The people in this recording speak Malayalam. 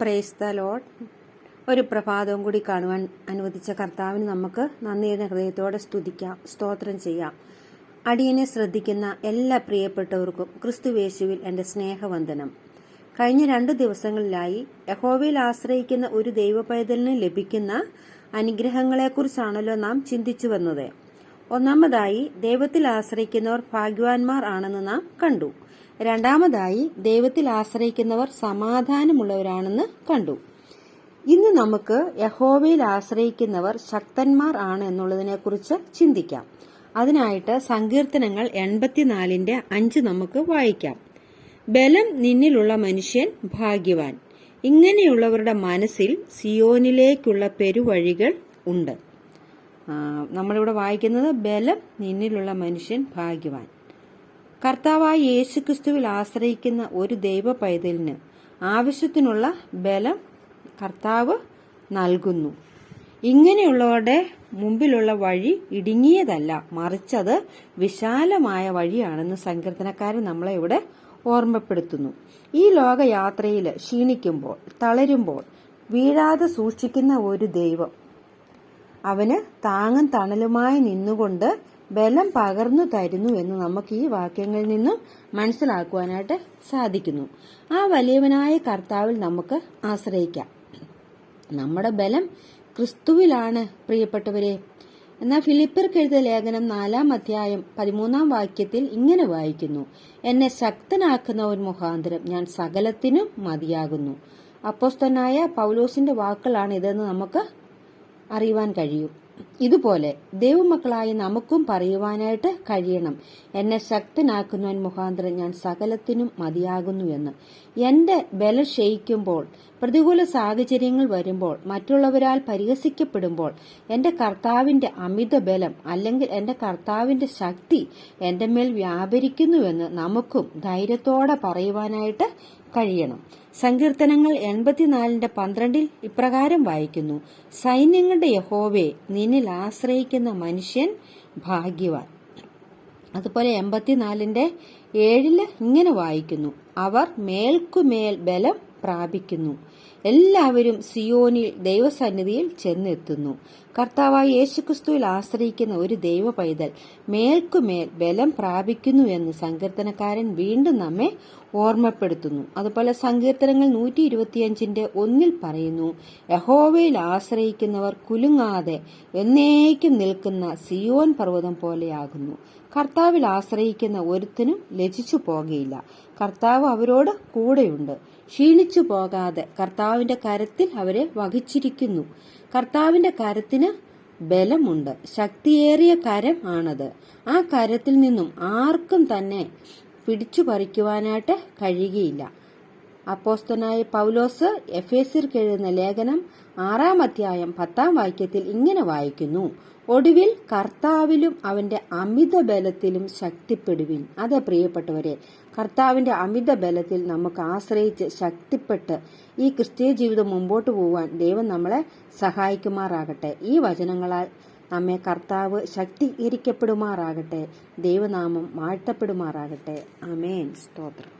പ്രേസ് ദ ലോഡ് ഒരു പ്രഭാതവും കൂടി കാണുവാൻ അനുവദിച്ച കർത്താവിന് നമുക്ക് നന്ദിയുടെ ഹൃദയത്തോടെ സ്തുതിക്കാം സ്തോത്രം ചെയ്യാം. അടിയനെ ശ്രദ്ധിക്കുന്ന എല്ലാ പ്രിയപ്പെട്ടവർക്കും ക്രിസ്തുവേശുവിൽ എന്റെ സ്നേഹവന്ദനം. കഴിഞ്ഞ രണ്ട് ദിവസങ്ങളിലായി യഹോവയിൽ ആശ്രയിക്കുന്ന ഒരു ദൈവപൈതലിന് ലഭിക്കുന്ന അനുഗ്രഹങ്ങളെക്കുറിച്ചാണല്ലോ നാം ചിന്തിച്ചു വന്നത്. ഒന്നാമതായി ദൈവത്തിൽ ആശ്രയിക്കുന്നവർ ഭാഗ്യവാന്മാർ ആണെന്ന് നാം കണ്ടു. രണ്ടാമതായി ദൈവത്തിൽ ആശ്രയിക്കുന്നവർ സമാധാനമുള്ളവരാണെന്ന് കണ്ടു. ഇന്ന് നമുക്ക് യഹോവയിൽ ആശ്രയിക്കുന്നവർ ശക്തന്മാർ ആണ് എന്നുള്ളതിനെക്കുറിച്ച് ചിന്തിക്കാം. അതിനായിട്ട് സങ്കീർത്തനങ്ങൾ എൺപത്തിനാലിന്റെ അഞ്ച് നമുക്ക് വായിക്കാം. ബലം നിന്നിലുള്ള മനുഷ്യൻ ഭാഗ്യവാൻ. ഇങ്ങനെയുള്ളവരുടെ മനസ്സിൽ സിയോനിലേക്കുള്ള പെരുവഴികൾ ഉണ്ട്. നമ്മളിവിടെ വായിക്കുന്നത് ബലം നിന്നിലുള്ള മനുഷ്യൻ ഭാഗ്യവാൻ. കർത്താവായ യേശുക്രിസ്തുവിൽ ആശ്രയിക്കുന്ന ഒരു ദൈവ പൈതലിന് ആവശ്യത്തിനുള്ള ബലം കർത്താവ് നൽകുന്നു. ഇങ്ങനെയുള്ളവരുടെ മുമ്പിലുള്ള വഴി ഇടുങ്ങിയതല്ല മറിച്ചത് വിശാലമായ വഴിയാണെന്ന് സങ്കീർത്തനക്കാരൻ നമ്മളെ ഇവിടെ ഓർമ്മപ്പെടുത്തുന്നു. ഈ ലോകയാത്രയിൽ ക്ഷീണിക്കുമ്പോൾ തളരുമ്പോൾ വീഴാതെ സൂക്ഷിക്കുന്ന ഒരു ദൈവം അവന് താങ്ങും തണലുമായി നിന്നുകൊണ്ട് ബലം പകർന്നു തരുന്നു എന്ന് നമുക്ക് ഈ വാക്യങ്ങളിൽ നിന്നും മനസ്സിലാക്കുവാനായിട്ട് സാധിക്കുന്നു. ആ വലിയവനായ കർത്താവിൽ നമുക്ക് ആശ്രയിക്കാം. നമ്മുടെ ബലം ക്രിസ്തുവിലാണ് പ്രിയപ്പെട്ടവരെ. എന്നാൽ ഫിലിപ്പർക്ക് എഴുതിയ ലേഖനം നാലാം അധ്യായം പതിമൂന്നാം വാക്യത്തിൽ ഇങ്ങനെ വായിക്കുന്നു. എന്നെ ശക്തനാക്കുന്ന ഒരു മുഖാന്തരം ഞാൻ സകലത്തിനും മതിയാകുന്നു. അപ്പോസ്തനായ പൗലോസിന്റെ വാക്കുകളാണ് ഇതെന്ന് നമുക്ക് അറിയുവാൻ കഴിയും. ഇതുപോലെ ദൈവമക്കളായി നമുക്കും പറയുവാനായിട്ട് കഴിയണം. എന്നെ ശക്തനാക്കുന്നവൻ മുഖാന്തരം ഞാൻ സകലത്തിനും മതിയാകുന്നു എന്ന്. എന്റെ ബലം ക്ഷയിക്കുമ്പോൾ പ്രതികൂല സാഹചര്യങ്ങൾ വരുമ്പോൾ മറ്റുള്ളവരാൽ പരിഹസിക്കപ്പെടുമ്പോൾ എന്റെ കർത്താവിന്റെ അമിത ബലം അല്ലെങ്കിൽ എന്റെ കർത്താവിന്റെ ശക്തി എന്റെ മേൽ വ്യാപരിക്കുന്നുവെന്ന് നമുക്കും ധൈര്യത്തോടെ പറയുവാനായിട്ട് കഴിയണം. സങ്കീർത്തനങ്ങൾ എൺപത്തിനാലിന്റെ പന്ത്രണ്ടിൽ ഇപ്രകാരം വായിക്കുന്നു. സൈന്യങ്ങളുടെ യഹോവെ നിന്നിൽ ആശ്രയിക്കുന്ന മനുഷ്യൻ ഭാഗ്യവാൻ. അതുപോലെ എൺപത്തിനാലിന്റെ ഏഴിൽ ഇങ്ങനെ വായിക്കുന്നു. അവർ മേൽക്കുമേൽ ബലം പ്രാപിക്കുന്നു. എല്ലാവരും സിയോനിൽ ദൈവസന്നിധിയിൽ ചെന്നെത്തുന്നു. കർത്താവായ യേശുക്രിസ്തുവിൽ ആശ്രയിക്കുന്ന ഒരു ദൈവ പൈതൽ മേൽക്കുമേൽ ബലം പ്രാപിക്കുന്നു എന്ന് സങ്കീർത്തനക്കാരൻ വീണ്ടും നമ്മെ ഓർമ്മപ്പെടുത്തുന്നു. അതുപോലെ സങ്കീർത്തനങ്ങൾ നൂറ്റി ഇരുപത്തിയഞ്ചിന്റെ ഒന്നിൽ പറയുന്നു യഹോവയിൽ ആശ്രയിക്കുന്നവർ കുലുങ്ങാതെ എന്നേക്കും നിൽക്കുന്ന സിയോൻ പർവതം പോലെയാകുന്നു. കർത്താവിൽ ആശ്രയിക്കുന്ന ഒരുത്തിനും ലജിച്ചു പോകയില്ല. കർത്താവ് അവരോട് കൂടെയുണ്ട്. ക്ഷീണിച്ചു പോകാതെ കർത്താവിന്റെ കരത്തിൽ അവരെ വഹിച്ചിരിക്കുന്നു. കർത്താവിന്റെ കരത്തിന് ബലമുണ്ട്. ശക്തിയേറിയ കരം ആണത്. ആ കരത്തിൽ നിന്നും ആർക്കും തന്നെ പിടിച്ചു പറിക്കുവാനായിട്ട് കഴിയുകയില്ല. അപ്പോസ്തനായ പൗലോസ് എഫേസിർക്ക് എഴുതുന്ന ലേഖനം ആറാം അധ്യായം പത്താം വാക്യത്തിൽ ഇങ്ങനെ വായിക്കുന്നു. ഒടുവിൽ കർത്താവിലും അവന്റെ അമിത ബലത്തിലും ശക്തിപ്പെടുവിൻ. അതെ പ്രിയപ്പെട്ടവരെ കർത്താവിന്റെ അമിത ബലത്തിൽ നമുക്ക് ആശ്രയിച്ച് ശക്തിപ്പെട്ട് ഈ ക്രിസ്തീയ ജീവിതം മുമ്പോട്ട് പോകാൻ ദൈവം നമ്മളെ സഹായിക്കുമാറാകട്ടെ. ഈ വചനങ്ങളാൽ നമ്മെ കർത്താവ് ശക്തീകരിക്കപ്പെടുമാറാകട്ടെ. ദൈവനാമം വാഴ്ത്തപ്പെടുമാറാകട്ടെ. അമേൻ സ്തോത്രം.